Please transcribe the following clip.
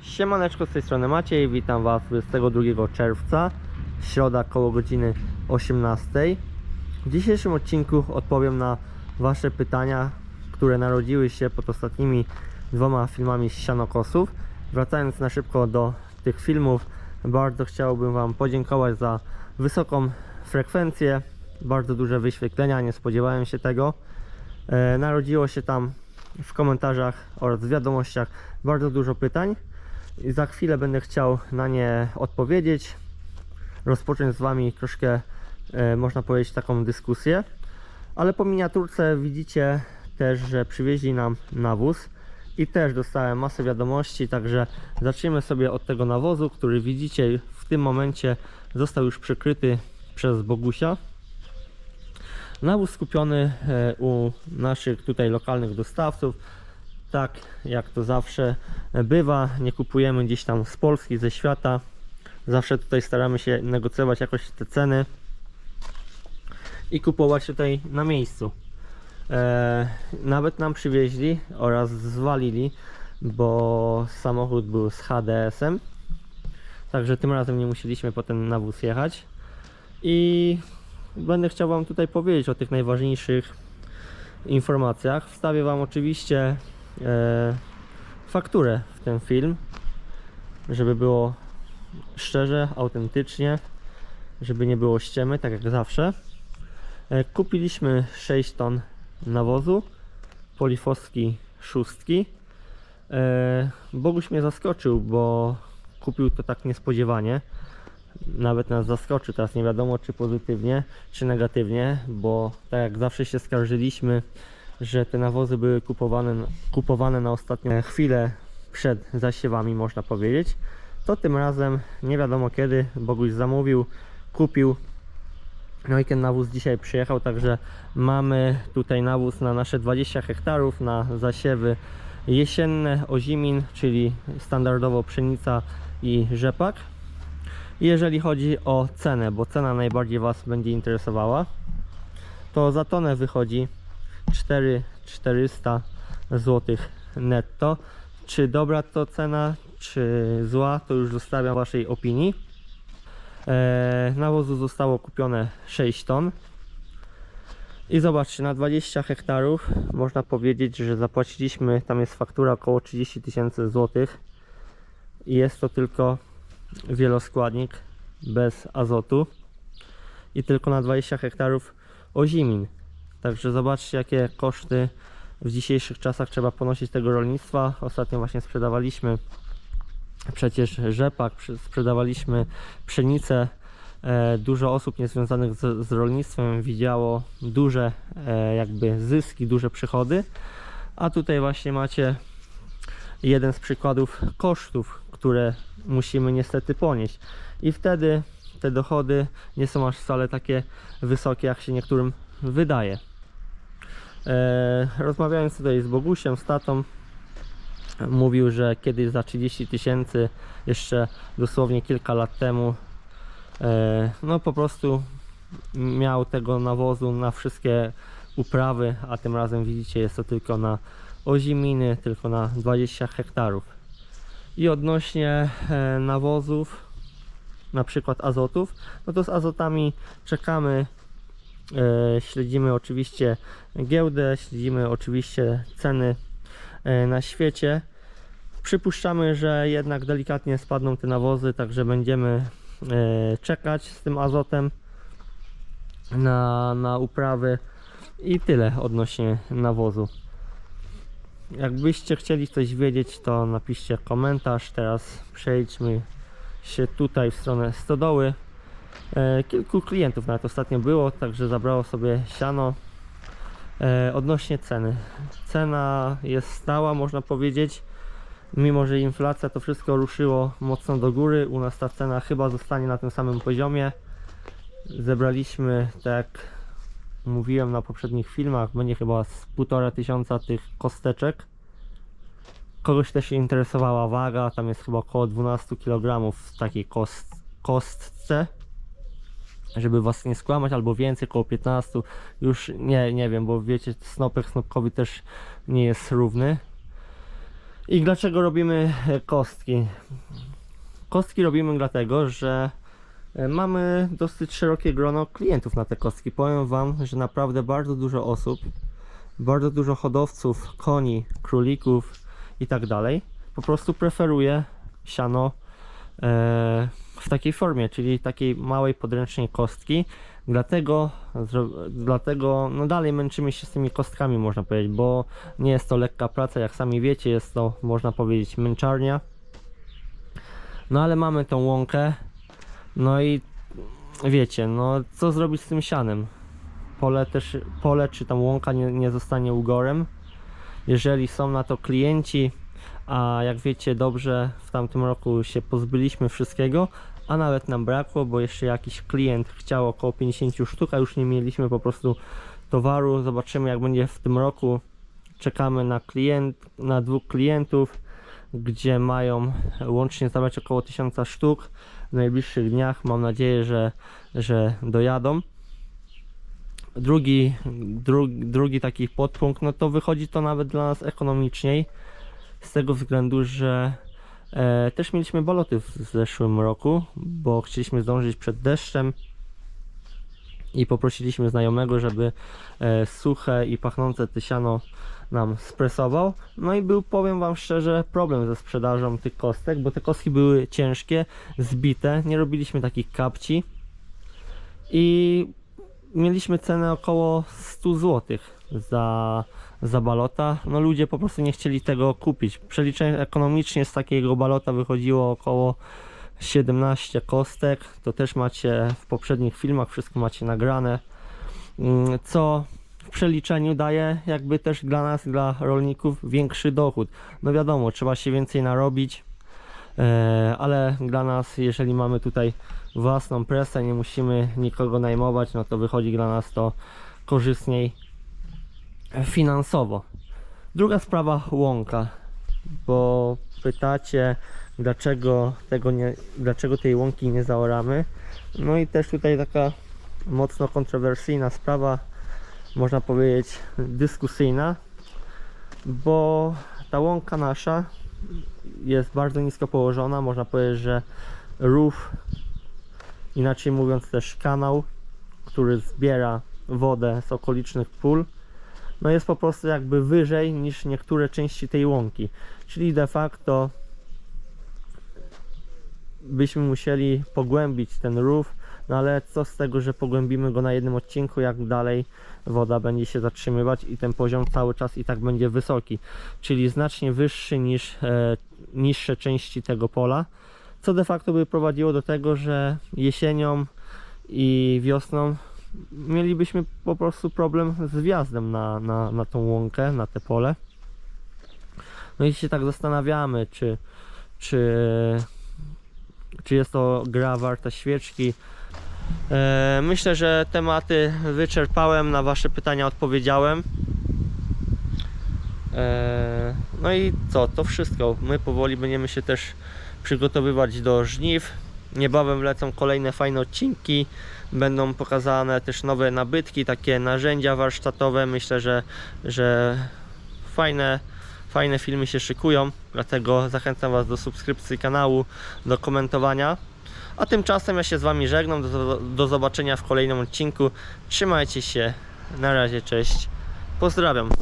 Siemaneczko, z tej strony Maciej, witam Was 22 czerwca, środa koło godziny 18. W dzisiejszym odcinku odpowiem na Wasze pytania, które narodziły się pod ostatnimi dwoma filmami z Sianokosów. Wracając na szybko do tych filmów, bardzo chciałbym Wam podziękować za wysoką frekwencję, bardzo duże wyświetlenia, nie spodziewałem się tego. E, Narodziło się tam w komentarzach oraz w wiadomościach bardzo dużo pytań. I za chwilę będę chciał na nie odpowiedzieć. Rozpocząć z Wami troszkę, e, można powiedzieć, taką dyskusję. Ale po miniaturce widzicie też, że przywieźli nam nawóz i też dostałem masę wiadomości, także zacznijmy sobie od tego nawozu, który widzicie w tym momencie został już przykryty przez Bogusia. Nawóz skupiony e, u naszych tutaj lokalnych dostawców. Tak jak to zawsze bywa, nie kupujemy gdzieś tam z Polski, ze świata. Zawsze tutaj staramy się negocjować jakoś te ceny i kupować tutaj na miejscu. E, nawet nam przywieźli oraz zwalili, bo samochód był z HDS-em. Także tym razem nie musieliśmy po ten nawóz jechać. I będę chciał Wam tutaj powiedzieć o tych najważniejszych informacjach. Wstawię Wam oczywiście fakturę w ten film, żeby było szczerze, autentycznie, żeby nie było ściemy, tak jak zawsze. E, kupiliśmy 6 ton nawozu, polifoski szóstki. E, Boguś mnie zaskoczył, bo kupił to tak niespodziewanie nawet nas zaskoczy. Teraz nie wiadomo, czy pozytywnie, czy negatywnie, bo tak jak zawsze się skarżyliśmy, że te nawozy były kupowane, kupowane na ostatnią chwilę przed zasiewami, można powiedzieć. To tym razem nie wiadomo kiedy Boguś zamówił, kupił. No i ten nawóz dzisiaj przyjechał, także mamy tutaj nawóz na nasze 20 hektarów na zasiewy jesienne, ozimin, czyli standardowo pszenica i rzepak. Jeżeli chodzi o cenę, bo cena najbardziej Was będzie interesowała, to za tonę wychodzi 4400 zł netto. Czy dobra to cena, czy zła, to już zostawiam Waszej opinii. Eee, nawozu zostało kupione 6 ton. I zobaczcie, na 20 hektarów można powiedzieć, że zapłaciliśmy, tam jest faktura około 30 tysięcy złotych. I jest to tylko wieloskładnik bez azotu i tylko na 20 hektarów ozimin. Także zobaczcie jakie koszty w dzisiejszych czasach trzeba ponosić tego rolnictwa. Ostatnio właśnie sprzedawaliśmy przecież rzepak, sprzedawaliśmy pszenicę. E, Dużo osób niezwiązanych z, z rolnictwem widziało duże e, jakby zyski, duże przychody. A tutaj właśnie macie jeden z przykładów kosztów, które musimy niestety ponieść. I wtedy te dochody nie są aż wcale takie wysokie, jak się niektórym wydaje. E, rozmawiając tutaj z Bogusiem, z tatą, mówił, że kiedyś za 30 tysięcy, jeszcze dosłownie kilka lat temu, e, no po prostu miał tego nawozu na wszystkie uprawy, a tym razem widzicie jest to tylko na oziminy, tylko na 20 hektarów. I odnośnie e, nawozów, na przykład azotów, no to z azotami czekamy, śledzimy oczywiście giełdę, śledzimy oczywiście ceny e, na świecie. Przypuszczamy, że jednak delikatnie spadną te nawozy, także będziemy e, czekać z tym azotem na, na uprawy i tyle odnośnie nawozu. Jakbyście chcieli coś wiedzieć, to napiszcie komentarz. Teraz przejdźmy się tutaj w stronę stodoły. E, kilku klientów nawet ostatnio było, także zabrało sobie siano. E, odnośnie ceny. Cena jest stała, można powiedzieć. Mimo, że inflacja to wszystko ruszyło mocno do góry, u nas ta cena chyba zostanie na tym samym poziomie. Zebraliśmy, tak jak mówiłem na poprzednich filmach, będzie chyba z półtora tysiąca tych kosteczek. Kogoś też interesowała waga, tam jest chyba około 12 kg w takiej kost, kostce. Żeby was nie skłamać, albo więcej, około 15. Już nie, nie wiem, bo wiecie, snopek snopkowi też nie jest równy. I dlaczego robimy e, kostki? Kostki robimy dlatego, że e, mamy dosyć szerokie grono klientów na te kostki. Powiem Wam, że naprawdę bardzo dużo osób, bardzo dużo hodowców koni, królików i tak dalej, po prostu preferuje siano e, w takiej formie, czyli takiej małej podręcznej kostki. Dlatego, dlatego no dalej męczymy się z tymi kostkami, można powiedzieć, bo nie jest to lekka praca, jak sami wiecie, jest to, można powiedzieć, męczarnia. No ale mamy tą łąkę, no i wiecie, no co zrobić z tym sianem? Pole też, pole czy tam łąka nie, nie zostanie ugorem. Jeżeli są na to klienci, a jak wiecie dobrze, w tamtym roku się pozbyliśmy wszystkiego, a nawet nam brakło, bo jeszcze jakiś klient chciał około 50 sztuk, a już nie mieliśmy po prostu towaru. Zobaczymy jak będzie w tym roku. Czekamy na klient, na dwóch klientów, gdzie mają łącznie zabrać około 1000 sztuk w najbliższych dniach. Mam nadzieję, że, że dojadą. Drugi, drugi, drugi taki podpunkt, no to wychodzi to nawet dla nas ekonomiczniej z tego względu, że e, też mieliśmy baloty w zeszłym roku, bo chcieliśmy zdążyć przed deszczem i poprosiliśmy znajomego, żeby e, suche i pachnące tysiano nam spresował. No i był, powiem Wam szczerze, problem ze sprzedażą tych kostek, bo te kostki były ciężkie, zbite, nie robiliśmy takich kapci i mieliśmy cenę około 100 zł za, za balota. No ludzie po prostu nie chcieli tego kupić. Przeliczenie ekonomicznie z takiego balota wychodziło około 17 kostek. To też macie w poprzednich filmach, wszystko macie nagrane. Mm, Co w przeliczeniu daje jakby też dla nas, dla rolników większy dochód. No wiadomo, trzeba się więcej narobić, e, ale dla nas, jeżeli mamy tutaj własną presę, nie musimy nikogo najmować, no to wychodzi dla nas to korzystniej finansowo. Druga sprawa łąka, bo pytacie dlaczego tego nie, dlaczego tej łąki nie zaoramy. No i też tutaj taka mocno kontrowersyjna sprawa, można powiedzieć dyskusyjna, bo ta łąka nasza jest bardzo nisko położona, można powiedzieć, że rów, inaczej mówiąc też kanał, który zbiera wodę z okolicznych pól, no jest po prostu jakby wyżej niż niektóre części tej łąki. Czyli de facto byśmy musieli pogłębić ten rów, no ale co z tego, że pogłębimy go na jednym odcinku, jak dalej woda będzie się zatrzymywać i ten poziom cały czas i tak będzie wysoki, czyli znacznie wyższy niż e, niższe części tego pola, co de facto by prowadziło do tego, że jesienią i wiosną mielibyśmy po prostu problem z wjazdem na, na, na tą łąkę, na te pole. No i się tak zastanawiamy, czy, czy, czy jest to gra warta świeczki. E, myślę, że tematy wyczerpałem, na Wasze pytania odpowiedziałem. E, no i co, to wszystko. My powoli będziemy się też przygotowywać do żniw. Niebawem lecą kolejne fajne odcinki. Będą pokazane też nowe nabytki, takie narzędzia warsztatowe. Myślę, że, że fajne, fajne filmy się szykują. Dlatego zachęcam Was do subskrypcji kanału, do komentowania. A tymczasem ja się z Wami żegnam. Do, do zobaczenia w kolejnym odcinku. Trzymajcie się. Na razie, cześć. Pozdrawiam.